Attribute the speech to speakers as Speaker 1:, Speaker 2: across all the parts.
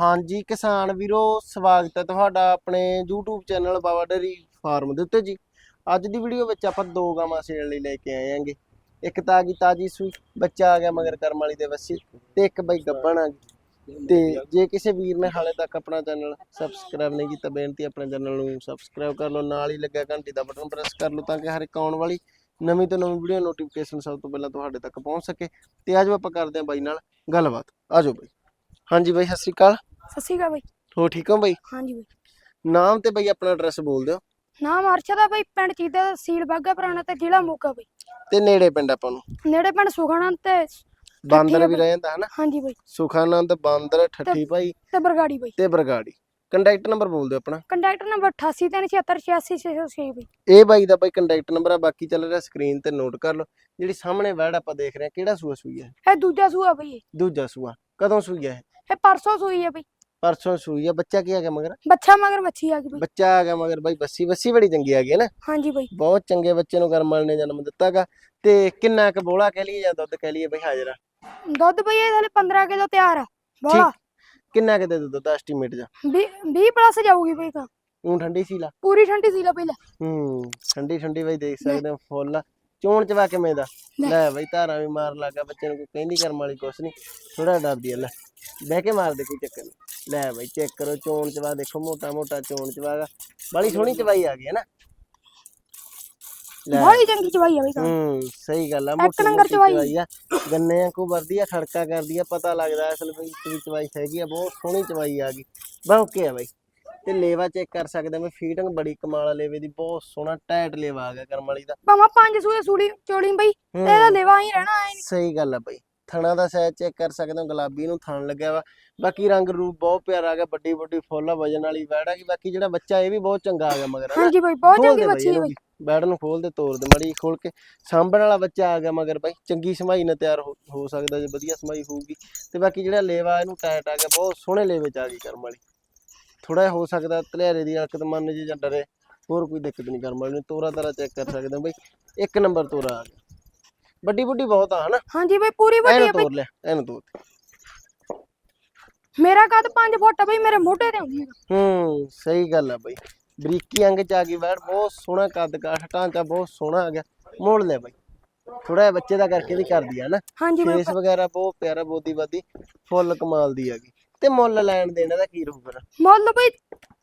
Speaker 1: ਹਾਂਜੀ, ਕਿਸਾਨ ਵੀਰੋ, ਸਵਾਗਤ ਹੈ ਤੁਹਾਡਾ ਆਪਣੇ YouTube channel Baba dairy farm ਦੇ ਉੱਤੇ ਜੀ। ਅੱਜ ਦੀ ਵੀਡੀਓ ਵਿੱਚ ਆਪਾਂ ਦੋ ਗਾਵਾਂ ਸੇਲ ਲਈ ਲੈ ਕੇ ਆਏ ਆਂਗੇ ਇੱਕ ਤਾਂ ਆ ਗਈ ਤਾਜੀ ਸੂਈ, ਬੱਚਾ ਆ ਗਿਆ ਮਗਰ ਕਰਮ ਵਾਲੀ ਦੇ ਵੱਸੀ ਤੇ ਇੱਕ ਬਈ ਗੱਬਣ ਆ ਗਈ। ਤੇ ਜੇ ਕਿਸੇ ਵੀਰ ਨੇ ਹਾਲੇ ਤੱਕ ਆਪਣਾ ਚੈਨਲ ਸਬਸਕ੍ਰਾਈਬ ਨਹੀਂ ਕੀਤਾ, ਬੇਨਤੀ ਆਪਣੇ ਚੈਨਲ ਨੂੰ ਸਬਸਕ੍ਰਾਈਬ ਕਰ ਲਓ, ਨਾਲ ਹੀ ਲੱਗਿਆ ਘੰਟੀ ਦਾ ਬਟਨ ਪ੍ਰੈਸ ਕਰ ਲਓ ਤਾਂ ਕਿ ਹਰ ਇੱਕ ਆਉਣ ਵਾਲੀ ਨਵੀਂ ਤੋਂ ਨਵੀਂ ਵੀਡੀਓ ਨੋਟੀਫਿਕੇਸ਼ਨ ਸਭ ਤੋਂ ਪਹਿਲਾਂ ਤੁਹਾਡੇ ਤੱਕ ਪਹੁੰਚ ਸਕੇ। ਤੇ ਅੱਜ ਆਪਾਂ ਕਰਦੇ ਹਾਂ ਬਾਈ ਨਾਲ ਗੱਲਬਾਤ। ਆਜੋ ਬਾਈ। ਹਾਂਜੀ ਬਾਈ, ਸਤਿ ਸ਼੍ਰੀ ਅਕਾਲ।
Speaker 2: ਸਤਿ ਸ਼੍ਰੀ ਅਕਾਲ ਬਾਈ।
Speaker 1: ਹੋ ਠੀਕ ਹੋ ਬਾਈ?
Speaker 2: ਹਾਂਜੀ ਬਾਈ।
Speaker 1: ਨਾਮ ਤੇ ਬਾਈ ਆਪਣਾ ਐਡਰੈਸ ਬੋਲ ਦਿਓ।
Speaker 2: ਨਾਮ ਅਰਸ਼ਦ ਆ ਬਾਈ ਪਿੰਡ ਚੀਦਾ ਸੀਲ ਬਾਗਾ ਪੁਰਾਣਾ ਤੇ ਜ਼ਿਲ੍ਹਾ ਮੋਗਾ ਬਾਈ।
Speaker 1: ਤੇ ਨੇੜੇ ਪਿੰਡ ਆਪਾਂ ਨੂੰ?
Speaker 2: ਨੇੜੇ ਪਿੰਡ ਸੁਖਾਨੰਦ ਤੇ
Speaker 1: ਬਾਂਦਰ
Speaker 2: ਆ
Speaker 1: ਵੀ। ਰਹਿ ਜਾਂਦਾ ਹਨਾ?
Speaker 2: ਹਾਂਜੀ ਬਾਈ।
Speaker 1: ਸੁਖਾਨੰਦ ਬਾਂਦਰ ਠੱਠੀ ਭਾਈ
Speaker 2: ਤੇ ਬਰਗਾੜੀ ਬਾਈ।
Speaker 1: ਤੇ ਬਰਗਾੜੀ। ਕੰਟੈਕਟ ਨੰਬਰ ਬੋਲ ਦਿਓ ਆਪਣਾ।
Speaker 2: ਕੰਟੈਕਟ ਨੰਬਰ 8837868606 ਬਾਈ।
Speaker 1: ਇਹ ਬਾਈ ਦਾ ਬਾਈ ਕੰਟੈਕਟ ਨੰਬਰ ਆ ਬਾਕੀ ਚੱਲ ਰਿਹਾ ਸਕਰੀਨ ਤੇ ਨੋਟ ਕਰ ਲਓ। ਜਿਹੜੀ ਸਾਹਮਣੇ ਵੈੜ ਆਪਾਂ ਦੇਖ ਰਹੇ ਹਾਂ ਕਿਹੜਾ ਸੂਆ ਸੂਈ ਹੈ?
Speaker 2: ਇਹ ਦੂਜਾ ਸੂਆ ਬਾਈ।
Speaker 1: ਦੂਜਾ ਸੂਆ। ਕਦੋਂ ਸੂਈ ਹੈ? ਇਹ
Speaker 2: ਪਰਸੋਂ ਸੂਈ ਹੈ ਬਾਈ।
Speaker 1: ਪਰਸੋਂ ਸੂਈ ਹੈ ਬੱਚਾ ਕੀ ਆ ਗਿਆ ਮਗਰ?
Speaker 2: ਬੱਚਾ ਮਗਰ ਮੱਛੀ ਆ ਗਈ ਬਾਈ।
Speaker 1: ਬੱਚਾ ਆ ਗਿਆ ਮਗਰ ਬਾਈ ਬੱਸੀ ਬੱਸੀ ਬੜੀ ਚੰਗੀ ਆ ਗਈ ਹੈ ਨਾ?
Speaker 2: ਹਾਂਜੀ ਬਾਈ।
Speaker 1: ਬਹੁਤ ਚੰਗੇ ਬੱਚੇ ਨੂੰ ਕਰਮਲ ਨੇ ਜਨਮ ਦਿੱਤਾਗਾ ਤੇ ਕਿੰਨਾ ਕੁ ਬੋਲਾ ਕਹਿ ਲਈਏ ਜਾਂ ਦੁੱਧ ਕਹਿ ਲਈਏ ਬਾਈ ਹਾਜ਼ਰ? ਆ
Speaker 2: ਦੁੱਧ ਬਾਈ ਇਹ ਹਲੇ 15 ਕਿਲੋ ਤਿਆਰ ਆ ਬੋਲਾ।
Speaker 1: ਕਿੰਨਾ ਕੁ ਦੇ ਦੋ ਦੁੱਧ ਐਸਟੀਮੇਟ ਜਾ?
Speaker 2: 20 20 ਪਲੱਸ ਜਾਊਗੀ ਬਾਈ ਤਾਂ।
Speaker 1: ਉਹ ਠੰਡੀ ਸੀ ਲਾ।
Speaker 2: ਪੂਰੀ ਠੰਡੀ ਸੀ ਲਾ ਪਹਿਲਾਂ।
Speaker 1: ਹੂੰ ਠੰਡੀ ਠੰਡੀ ਬਾਈ ਦੇਖ ਸਕਦੇ ਹੋ ਫੁੱਲ ਚੋਣ ਚਵਾ ਕਿਵੇਂ ਦਾ?
Speaker 2: ਲੈ।
Speaker 1: ਬਾਈ ਧਾਰਾਂ ਵੀ ਮਾਰ ਲੱਗਾ ਬੱਚੇ ਨੂੰ ਕੋਈ ਕਹਿੰਦੀ ਕਰਮ ਵਾਲੀ ਕੁਛ ਨਹੀਂ ਥੋੜਾ ਡਰਦੀ ਆ ਲੈ। ਬਹਿ ਕੇ ਮਾਰ ਦੇ ਕੋਈ ਚੱਕਰ ਨਹੀਂ ਲੈ ਬਾਈ ਚੈੱਕ ਕਰੋ ਚੋਣ ਚਵਾ ਦੇਖੋ ਮੋਟਾ ਮੋਟਾ ਚੋਣ ਚਵਾਗਾ ਬੜੀ ਸੋਹਣੀ ਚਵਾਈ ਆ ਗਈ ਹੈ ਨਾ। ਲੈ।
Speaker 2: ਬੜੀ ਚੰਗੀ ਚਵਾਈ ਆ ਬਾਈ ਤਾਂ।
Speaker 1: ਹੂੰ ਸਹੀ ਗੱਲ ਆ ਮੋਟੀ
Speaker 2: ਨੰਬਰ ਚਵਾਈ।
Speaker 1: ਆ। ਗੰਨੇ ਕੋ ਵਰਦੀ ਆ ਖੜਕਾ ਕਰਦੀ ਆ ਪਤਾ ਲੱਗਦਾ ਅਸਲ ਵਿੱਚ ਚਵਾਈ ਹੈਗੀ ਆ ਬਹੁਤ ਸੋਹਣੀ ਚਵਾਈ ਆ ਗਈ। ਬਾਕੀ ਆ ਬਾਈ। ਤੇ ਲੇਵਾ ਚੈੱਕ ਕਰ ਸਕਦੇ ਮੈਂ ਫੀਟਿੰਗ ਬੜੀ ਕਮਾਲ ਆ ਲੇਵੇ ਦੀ ਬਹੁਤ ਸੋਹਣਾ ਟਾਈਟ ਲੇਵਾ ਆ ਗਿਆ ਕਰਮ ਵਾਲੀ ਦਾ।
Speaker 2: ਭਾਵੇਂ ਪੰਜ ਸੂਏ ਸੂੜੀ ਚੋੜੀ ਬਾਈ ਤੇ ਇਹਦਾ ਲੈਵਾ ਹੀ ਰਹਿਣਾ ਐ
Speaker 1: ਸਹੀ ਗੱਲ ਆ ਬਾਈ। ਥਣਾ ਦਾ ਸਾਈਜ਼ ਚੈੱਕ ਕਰ ਸਕਦੇ ਹੋ ਗੁਲਾਬੀ ਨੂੰ ਥਣ ਲੱਗਿਆ ਵਾ। ਬਾਕੀ ਰੰਗ ਰੂਪ ਬਹੁਤ ਪਿਆਰਾ ਆ ਗਿਆ ਵੱਡੀ ਵੱਡੀ ਫੁੱਲ ਆ ਵਜਨ ਵਾਲੀ ਵੈੜ ਆ ਗਈ। ਬਾਕੀ ਜਿਹੜਾ ਬੱਚਾ ਇਹ ਵੀ ਬਹੁਤ ਚੰਗਾ ਆ ਗਿਆ ਮਗਰ ਹਨਾ।
Speaker 2: ਹਾਂਜੀ ਬਾਈ ਬਹੁਤ
Speaker 1: ਖੋਲ
Speaker 2: ਚੰਗੀ
Speaker 1: ਦੇ ਬਾਈ
Speaker 2: ਬੱਚੀ ਹੈ
Speaker 1: ਇਹਨੂੰ
Speaker 2: ਬਾਈ।
Speaker 1: ਵੀ। ਬੈਡ ਨੂੰ ਖੋਲ ਦੇ ਤੋੜ ਦੇ ਮੜੀ ਖੋਲ ਕੇ। ਸਾਂਭਣ ਵਾਲਾ ਬੱਚਾ ਆ ਗਿਆ ਮਗਰ ਬਾਈ। ਚੰਗੀ ਸਮਾਈ ਨਾਲ ਤਿਆਰ ਹੋ ਹੋ ਸਕਦਾ ਜੇ ਵਧੀਆ ਸਮਾਈ ਹੋਊਗੀ। ਤੇ ਬਾਕੀ ਜਿਹੜਾ ਲੇਵਾ ਇਹਨੂੰ ਟਾਈਟ ਆ ਗਿਆ ਬਹੁਤ ਸੋਹਣੇ ਲੇਵੇ ਚ ਆ ਗਈ ਕਰਮ ਵਾਲੀ। ਥੋੜਾ ਹੋ ਸਕਦਾ ਧਲਿਆਰੇ ਦੀ ਹਰਕਤ ਮੰਨ ਜੇ ਜਾਂ ਡਰੇ ਹੋਰ ਕੋਈ ਦਿੱਕਤ ਨਹੀਂ ਕਰਮ ਵਾਲੀ। ਤੋਰਾ ਤਾਰਾ ਚੈੱਕ ਕਰ ਸਕਦੇ ਹੋ ਬਾਈ ਇੱਕ ਨੰਬਰ ਤੋਰਾ ਆ ਗਿਆ। ਵੱਡੀ ਵੱਡੀ ਬਹੁਤ ਆ ਹਨਾ?
Speaker 2: ਹਾਂਜੀ ਬਾਈ ਪੂਰੀ ਵੱਡੀ
Speaker 1: ਇਹਨੂੰ
Speaker 2: ਹੈ ਬਾਈ।
Speaker 1: ਤੋੜ ਲੈ ਇਹਨੂੰ ਤੋੜ
Speaker 2: ਮੇਰਾ ਕੱਦ 5 ਫੁੱਟ ਆ ਬਾਈ ਮੇਰੇ ਮੋਢੇ ਤੇ ਹੁੰਦੀ ਹੈ
Speaker 1: ਹੂੰ ਸਹੀ ਗੱਲ ਆ ਬਾਈ। ਬਰੀਕੀ ਅੰਗ ਚ ਆ ਗਈ ਬੈਠ ਬਹੁਤ ਸੋਹਣਾ ਕੱਦ ਕਾਠ ਢਾਂਚਾ ਬਹੁਤ ਸੋਹਣਾ ਆ ਗਿਆ। ਮੋੜ ਲੈ ਬਾਈ। ਥੋੜਾ ਜਿਹਾ ਬੱਚੇ ਦਾ ਕਰਕੇ ਵੀ ਕਰਦੀ ਆ ਨਾ
Speaker 2: ਹਾਂਜੀ ਬਾਈ
Speaker 1: ਫੇਸ ਵਗੈਰਾ ਬਹੁਤ ਪਿਆਰਾ ਬੋਦੀ ਬਾਦੀ ਫੁੱਲ ਕਮਾਲ ਦੀ ਆ ਗਈ। ਤੇ ਮੁੱਲ ਲੈਣ ਦੇਣ ਦਾ ਕੀ ਰਹੂ ਫਿਰ
Speaker 2: ਮੁੱਲ ਬਾਈ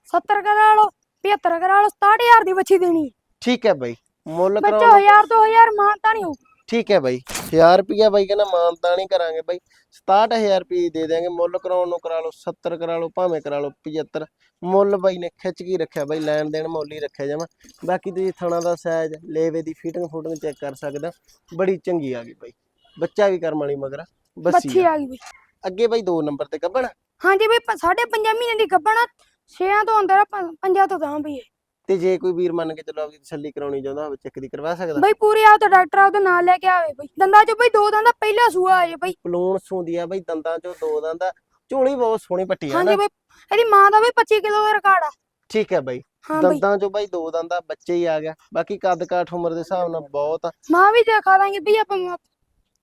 Speaker 2: 70 ਕਰਾ ਲਓ 75 ਕਰਾ ਲਓ 67000 ਦੀ ਬੱਚੀ ਦੇਣੀ।
Speaker 1: ਠੀਕ ਹੈ ਬਾਈ ਮੁੱਲ
Speaker 2: ਬੱਚਾ
Speaker 1: ਕਰਾਉਣ
Speaker 2: 1000 2000 ਮਾਨਤਾ ਨਹੀਂ ਹੋਊ
Speaker 1: ਠੀਕ ਹੈ ਬਾਈ 1000 ਰੁਪਿਆ ਬਾਈ ਕਹਿੰਦਾ ਮਾਨਤਾ ਨਹੀਂ ਕਰਾਂਗੇ ਬਾਈ। 67000 ਰੁਪਏ ਦੇ ਦੇਾਂਗੇ ਮੁੱਲ ਕਰਾਉਣ ਨੂੰ ਕਰਾ ਲਓ 70 ਕਰਾ ਲਓ ਭਾਵੇਂ ਕਰਾ ਲਓ 75 ਮੁੱਲ ਬਾਈ ਨੇ ਖਿੱਚ ਕੇ ਰੱਖਿਆ ਬਾਈ ਲੈਣ ਦੇਣ ਮੁੱਲ ਹੀ ਰੱਖਿਆ ਜਾਵਾਂ ਬਾਕੀ ਤੁਸੀਂ ਥਣਾ ਦਾ ਸਾਈਜ਼ ਲੇਵੇ ਦੀ ਫਿਟਿੰਗ ਫੁਟਿੰਗ ਚੈੱਕ ਕਰ ਸਕਦਾ ਬੜੀ ਚੰਗੀ ਆ ਗਈ ਬਾਈ। ਬੱਚਾ ਵੀ ਕਰਮ ਵਾਲੀ ਮਗਰ ਬੱਸੀ
Speaker 2: ਬੱਚੀ
Speaker 1: ਆ।
Speaker 2: ਗਈ ਬਾਈ।
Speaker 1: ਅੱਗੇ ਬਾਈ 2 ਨੰਬਰ ਤੇ ਕੱਢਣਾ
Speaker 2: ਹਾਂਜੀ ਬਾਈ ਪ- ਸਾਢੇ 5 ਮਹੀਨੇ ਦੀ ਗੱਬਣਾ 6 ਤੋਂ ਅੰਦਰ ਆ, ਪ- ਪੰਜਾਂ ਤੋਂ ਤਾਂ ਬਈ ਇਹ।
Speaker 1: ਤੇ ਜੇ ਕੋਈ ਵੀਰ ਮੰਨ ਕੇ ਚੱਲੋ ਆਪਦੀ ਤਸੱਲੀ ਕਰਾਉਣੀ ਚਾਹੁੰਦਾ ਹੋਵੇ ਚੈੱਕ ਦੀ ਕਰਵਾ ਸਕਦਾ?
Speaker 2: ਬਾਈ ਪੂਰੀ ਆਪ ਤਾਂ ਡਾਕਟਰ ਆਪਦੇ ਨਾਲ ਲੈ ਕੇ ਆਵੇ ਬਾਈ। ਦੰਦਾਂ ਚ ਬਾਈ ਦੋ ਦੰਦਾਂ ਪਹਿਲਾ ਸੂਆ ਆਏ ਬਾਈ।
Speaker 1: ਪਲੂਣ ਸੂੰਦੀ ਆ ਬਾਈ ਦੰਦਾਂ ਚੋਂ ਦੋ ਦੰਦਾਂ ਝੋਲੀ ਬਹੁਤ ਸੋਹਣੀ ਪੱਟੀ ਆ
Speaker 2: ਹਾਂਜੀ
Speaker 1: ਨਾ
Speaker 2: ਬਾਈ ਇਹਦੀ ਮਾਂ ਦਾ ਬਾਈ 25 ਕਿਲੋ ਦਾ ਰਿਕਾਰਡ ਆ।
Speaker 1: ਠੀਕ ਹੈ ਬਾਈ।
Speaker 2: ਹਾਂ ਬਾਈ।
Speaker 1: ਦੰਦਾਂ ਚੋਂ ਬਾਈ ਦੋ ਦੰਦਾਂ ਬੱਚੇ ਹੀ ਆ ਗਿਆ। ਬਾਕੀ ਕੱਦ ਕਾਠ ਉਮਰ ਦੇ ਹਿਸਾਬ ਨਾਲ ਬਹੁਤ ਆ।
Speaker 2: ਮਾਂ ਵੀ ਦਿਖਾ ਦਾਂਗੇ ਬਈ ਆਪਾਂ।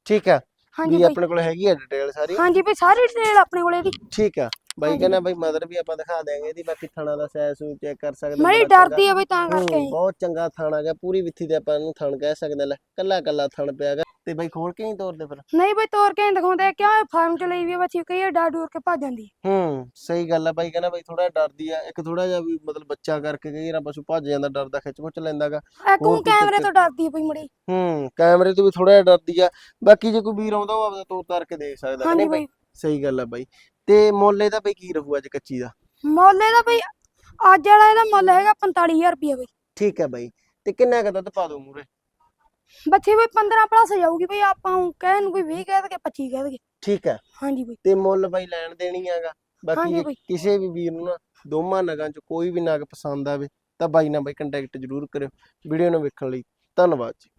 Speaker 1: ਠੀਕ ਆ।
Speaker 2: ਹਾਂਜੀ
Speaker 1: ਵੀ
Speaker 2: ਬਾਈ
Speaker 1: ਆਪਣੇ ਕੋਲ ਹੈਗੀ ਆ ਡਿਟੇਲ ਸਾਰੀ
Speaker 2: ਹਾਂਜੀ ਬਾਈ ਸਾਰੀ ਡਿਟੇਲ ਆਪਣੇ ਕੋਲੇ ਦੀ
Speaker 1: ਠੀਕ ਆ ਬਾਈ। ਕਹਿੰਦਾ ਬਾਈ ਮਦਰ ਵੀ ਆਪਾਂ ਦਿਖਾ ਦਿਆਂਗੇ ਇਹਦੀ ਬਾਕੀ ਥਣਾ ਦਾ ਸਾਈਜ਼ ਸੂ ਚੈੱਕ ਕਰ ਸਕਦੇ
Speaker 2: ਮੜੀ
Speaker 1: ਬੜਾ ਚੰਗਾ।
Speaker 2: ਡਰਦੀ ਆ ਬਾਈ ਤਾਂ
Speaker 1: ਹੂੰ,
Speaker 2: ਕਰਕੇ।
Speaker 1: ਬਹੁਤ ਚੰਗਾ ਥਣ ਗਿਆ ਪੂਰੀ ਵਿੱਥੀ ਤੇ ਆਪਾਂ ਇਹਨੂੰ ਥਣ ਕਹਿ ਸਕਦੇ ਲੈ ਕੱਲਾ ਕੱਲਾ ਥਣ ਪਿਆਗਾ ਤੇ ਬਾਈ ਖੋਲ ਕੇ ਨਹੀਂ ਤੋਰਦੇ ਫਿਰ।
Speaker 2: ਨਹੀਂ ਬਾਈ ਤੋਰ ਕੇ ਨੀ ਦਿਖਾਉਂਦੇ ਕਿਉਂ ਫਾਰਮ ਚ ਲਈ ਵੀ ਆ ਬੱਚੀ ਕਈ ਡਰ ਡੂਰ ਕੇ ਭੱਜ ਜਾਂਦੀ।
Speaker 1: ਹੂੰ ਸਹੀ ਗੱਲ ਆ ਬਾਈ ਕਹਿੰਦਾ ਬਾਈ ਥੋੜਾ ਡਰਦੀ ਆ ਇੱਕ ਥੋੜਾ ਜਿਹਾ ਵੀ ਮਤਲਬ ਬੱਚਾ ਕਰਕੇ ਕਈ ਵਾਰ ਪਸ਼ੂ ਭੱਜ ਜਾਂਦਾ ਡਰਦਾ ਖਿੱਚ ਖੁੱਚ ਲੈਂਦਾਗਾ
Speaker 2: ਇਹ
Speaker 1: ਹੋਰ
Speaker 2: ਕੂੰ ਕੈਮਰੇ ਤੋਂ ਡਰਦੀ ਆ ਬਾਈ ਮੜੀ?
Speaker 1: ਹੂੰ ਕੈਮਰੇ ਤੋਂ ਵੀ ਥੋੜਾ ਜਿਹਾ ਡਰਦੀ ਆ ਬਾਕੀ ਜੇ ਕੋਈ ਵੀਰ ਆਉਂਦਾ ਉਹ ਆਪਦਾ ਤੋਰ ਤਾਰ ਕੇ ਦੇਖ ਸਕਦਾ ਕਿ
Speaker 2: ਹਾਂਜੀ
Speaker 1: ਨਹੀਂ
Speaker 2: ਬਾਈ?
Speaker 1: ਬਾਈ। ਸਹੀ ਗੱਲ ਆ ਬਾਈ। ਤੇ ਮੁੱਲ ਇਹਦਾ ਬਾਈ ਕੀ ਰਹੂ ਅੱਜ ਕੱਚੀ ਦਾ?
Speaker 2: ਮੁੱਲ ਇਹਦਾ ਬਾਈ ਅੱਜ ਵਾਲਾ ਇਹਦਾ ਮੁੱਲ ਹੈਗਾ 45000 ਰੁਪਏ ਬਾਈ।
Speaker 1: ਠੀਕ ਹੈ ਬਾਈ ਤੇ ਕਿੰਨਾ ਕੁ ਦੁੱਧ ਪਾ ਦੋ ਮੂਰੇ
Speaker 2: ਬੱਚੀ ਬਾਈ 15 ਪਲੱਸ ਜਾਊਗੀ ਬਾਈ ਆਪਾਂ ਨੂੰ ਕਹਿ ਨੂੰ ਕੋਈ 20 ਕਹਿ ਦਗੇ 25 ਕਹਿ ਦਗੇ
Speaker 1: ਠੀਕ ਹੈ।
Speaker 2: ਹਾਂਜੀ ਬਾਈ।
Speaker 1: ਤੇ ਮੁੱਲ ਬਾਈ ਲੈਣ ਦੇਣੀ ਹੈਗਾ। ਬਾਕੀ
Speaker 2: ਹਾਂਜੀ
Speaker 1: ਜੇ
Speaker 2: ਬਾਈ।
Speaker 1: ਕਿਸੇ ਵੀ ਵੀਰ ਨੂੰ ਨਾ ਦੋਵਾਂ ਨਗਾਂ ਚ ਕੋਈ ਵੀ ਨਗ ਪਸੰਦ ਆਵੇ ਤਾਂ ਬਾਈ ਨਾਲ ਬਾਈ ਕੰਟੈਕਟ ਜ਼ਰੂਰ ਕਰਿਓ। ਵੀਡੀਓ ਨੂੰ ਵੇਖਣ ਲਈ ਧੰਨਵਾਦ ਜੀ।